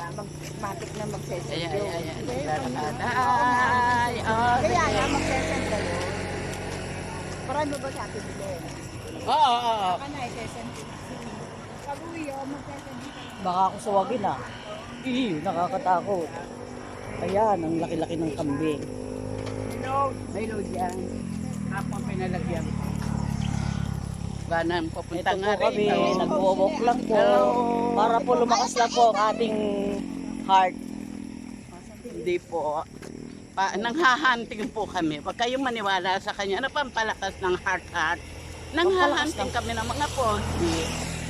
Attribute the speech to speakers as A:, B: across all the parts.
A: nga, mag, matik na magsesend
B: Ay, ay,
A: yun.
B: ay, ay,
A: Hindi,
B: naglalakad.
A: pag- Oo nga.
B: Ay, oh,
A: Kaya
B: sige.
A: nga, magsesend kayo. Parang mo ba sa atin din?
B: Oo, oo, oo.
A: Baka na, i-sesend ko. Pag-uwi, oh, magsesend kayo.
C: Baka ako suwagin ah. Iyo, nakakatakot. Ayan, ang laki-laki ng kambing.
B: May load yan. Kapang pinalagyan. Bana ang
C: Ito
B: papunta
C: po
B: nga
C: kami,
B: rin.
C: nagwo-walk lang po.
B: Hello.
C: Para po lumakas lang po ang ating heart.
B: Hindi po. Pa, nanghahanting po kami. Huwag kayong maniwala sa kanya. Ano pang palakas ng heart-heart? Nanghahanting kami ng mga pogi.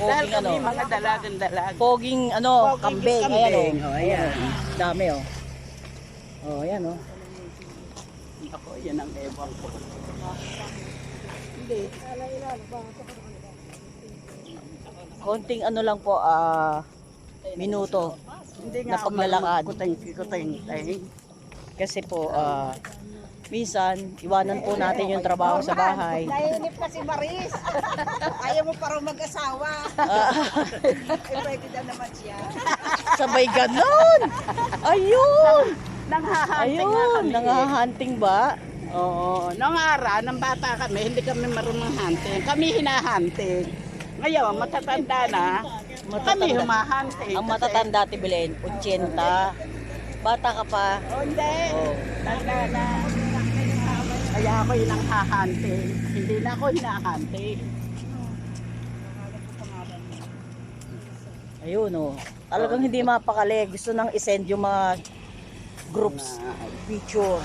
B: Dahil
C: Poging
B: kami
C: ano?
B: mga dalagan-dalag.
C: Poging ano,
B: Poging
C: kambing.
B: kambing.
C: Ayan o.
B: Oh, ayan.
C: Dami oh. Oh, ayan oh.
B: Ako, yan ang ewan ko.
C: Konting ano lang po, ah, minuto.
B: Hindi
C: Na
B: nga ako
C: paglalakad.
B: kuteng-kuteng.
C: Kasi po, ah, minsan, iwanan po natin yung trabaho sa bahay.
A: Nainip ka si Maris. Ayaw mo parang mag-asawa.
C: Ah,
A: eh, pwede na naman siya.
C: sabay ganon! Ayun!
B: Nanghahanting nga
C: Ayun,
B: kami.
C: nanghahunting ba?
B: Oo. Noong araw, nang bata kami, hindi kami marunong hunting. Kami hinahunting. Ngayon, matatanda na, kami humahunting.
C: Ang matatanda, Tibilen, 80. Bata ka pa.
B: Oh, hindi.
C: Oh.
B: Tanda na. Kaya ako yung nanghahunting. Hindi na ako hinahunting.
C: Ayun oh. Talagang hindi mapakali. Gusto nang isend yung mga groups, picture.